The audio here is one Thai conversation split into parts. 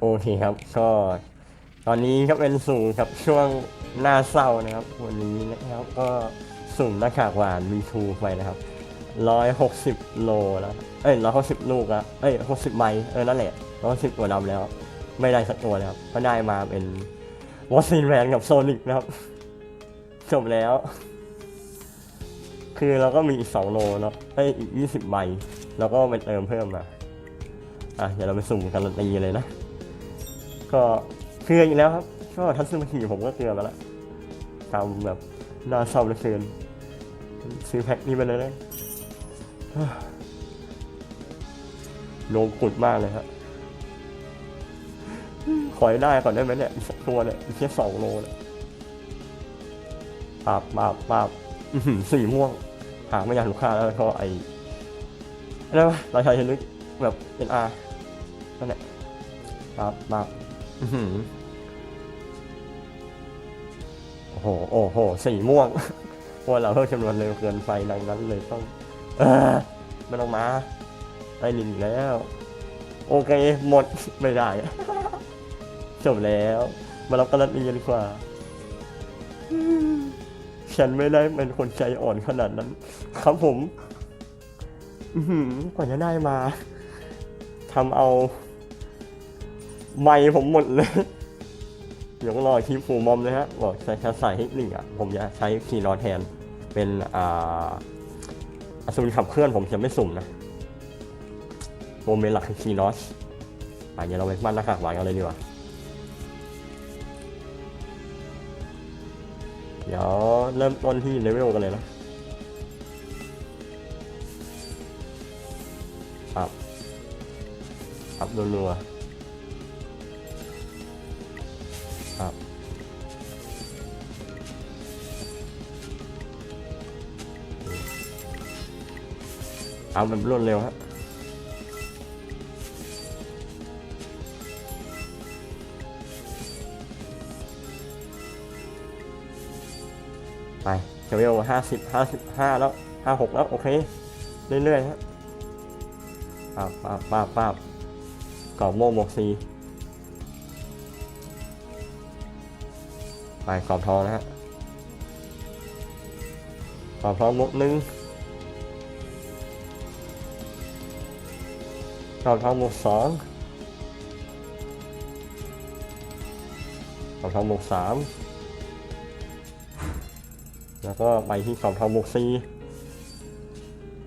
โอเคครับก็ตอนนี้ก็เป็นสุ่มครับช่วงหน้าเศร้านะครับ วันนี้นะครับก็สุ่มหน้ากากหวานมีทูไปนะครับร้อยหกสิบโลแล้วเอ้ยร้อยหกสิบลูกแล้วเอ้ยหกสิบใบเออนั่นแหละร้อยสิบตัวดำแล้ว ไม่ได้สักตัวเลยครับก็ได้มาเป็นวอซินแมนกับโซนิกนะครับ จบแล้ว คือเราก็มีอีกสองโลเนาะเอ้ยอีกยี่สิบใบแล้วก็ไปเติมเพิ่มมาอะเดี๋ยวเราไปสุ่มกันตีเลยนะ ก็เกลืออีกแล้วครับก็ทัศนคติผมก็เกลือมาแล้วทำแบบน่าเศร้าเหลือเกินซื้อแพ็คนี้ไปเลยนะโลงกุดมากเลยครับขอให้ได้ก่อนได้ไหมเนี่ยอีกสักตัวเนี่ยอีกแค่สองโลเนี่ยปาบปาบปาบสีม่วง หาไม่อยากลูกค้าแล้วก็ไอ้อะไรวะราชาชนึกแบบเป็นอานั่นแหละปาบปาบ โอ้โห โอ้โห สีม่วงเพราะว่าเราเพิ่มจำนวนเร็วเกินไปดังนั้นเลยต้อง เออไม่ต้องมาไอ้ลินแล้ว โอเค หมด ไม่ได้ จบแล้ว มารับการันตีกันดีกว่า ฉันไม่ได้เป็นคนใจอ่อนขนาดนั้น ครับผม อืกว่าจะได้มาทำเอา ไม่ผมหมดเลย เดี๋ยวรอคลิปฟูมอมเลยฮะบอกจะใส่ให้หนึ่งอะ ผมจะใช้คีย์นอแทน เป็นอ่าอัศวินขับเคลื่อนผมจะไม่สุ่มนะโมเมนต์หลักคือคีย์นอตอะเดี๋ยวเราไปมั่นหน้ากากหวานกันเลยดีกว่า เดี๋ยวเริ่มต้นที่เลเวลกันเลยนะครับ ครับรัวๆ ครับ เอาแบบรวดเร็วฮะไปเลเวลห้าสิบห้าสิบห้าแล้วห้าหกแล้ว โอเค เรื่อยๆฮะป้าบป้าบป้าบป้าบกรอบโม่หมวกซี ไปกรอบทองนะฮะกรอบทองหมวกหนึ่งกรอบทองหมวกสองกรอบทองหมวกสามแล้วก็ไปที่กรอบทองหมวกสี่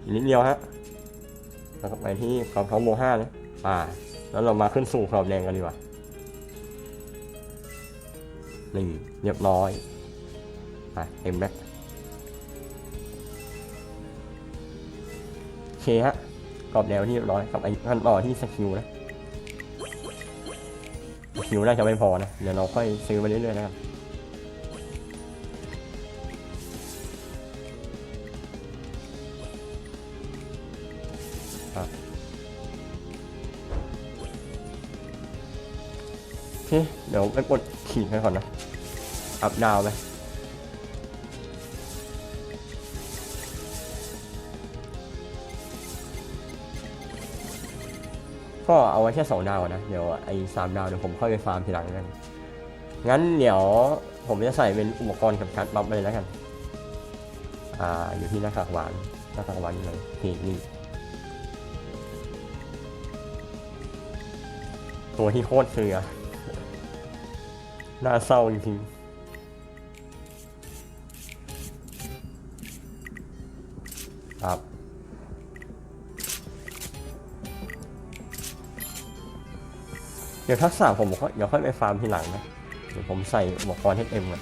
อีกนิดเดียวฮะแล้วก็ไปที่กรอบทองหมวกห้าเลยอ่า แล้วเรามาขึ้นสู่กรอบแดงกันดีกว่า นี่เรียบร้อยไปเต็มแบ็คโอเคฮะกรอบแนวที่เรียบร้อยกับไอ้ขั้นต่อที่สกิลนะสกิลน่าจะไม่พอนะ เดี๋ยวเราค่อยซื้อไปเรื่อยๆนะครับอะโอเค เดี๋ยวไปกด ขีดให้ก่อนนะ อัพดาวไปก็เอาไว้แค่สองดาวนะ เดี๋ยวไอ้สามดาวเดี๋ยวผมค่อยไปฟาร์มทีหลังกัน งั้นเดี๋ยวผมจะใส่เป็นอุปกรณ์กับการ์ดบัฟไปเลยแล้วกัน อ่า อยู่ที่หน้ากากหวาน หน้ากากหวานนี่เลยนี่นี่ตัวที่โคตรเสือ น่าเศร้าจริงๆครับ เดี๋ยวทักษะผมก็เดี๋ยวค่อยไปฟาร์มทีหลังนะ เดี๋ยวผมใส่อุปกรณ์ให้เต็มก่อน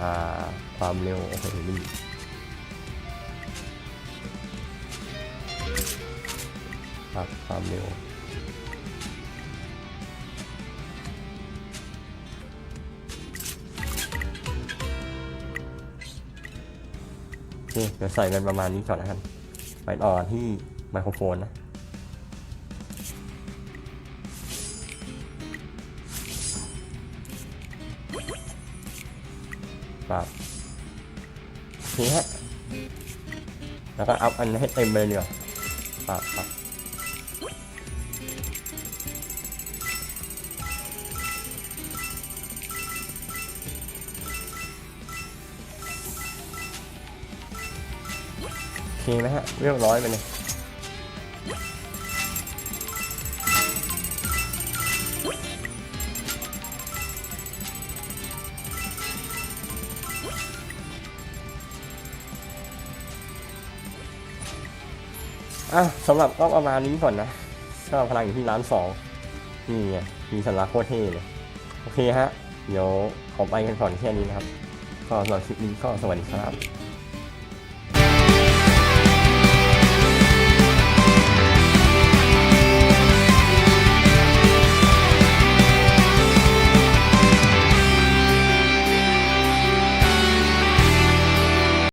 อ่า ความเร็วโอเคนี่ครับความเร็ว เคเดี๋ยวใส่เงินประมาณนี้ก่อนนะครับไปต่อที่ไมโครโฟนนะครับนี่ฮะแล้วก็อัพอันให้เต็มไปเลยดีกว่ ไหมฮะเรียบร้อยไปเลยอะสำหรับก็ประมาณนี้ก่อนนะก็พลังอยู่ที่ร้านสองนี่ไงมีสัญลักษณ์โคตรเท่เลยโอเคฮะ เดี๋ยวขอไปกันก่อนแค่นี้นะครับ ก็สำหรับคลิปนี้ก็สวัสดีครับ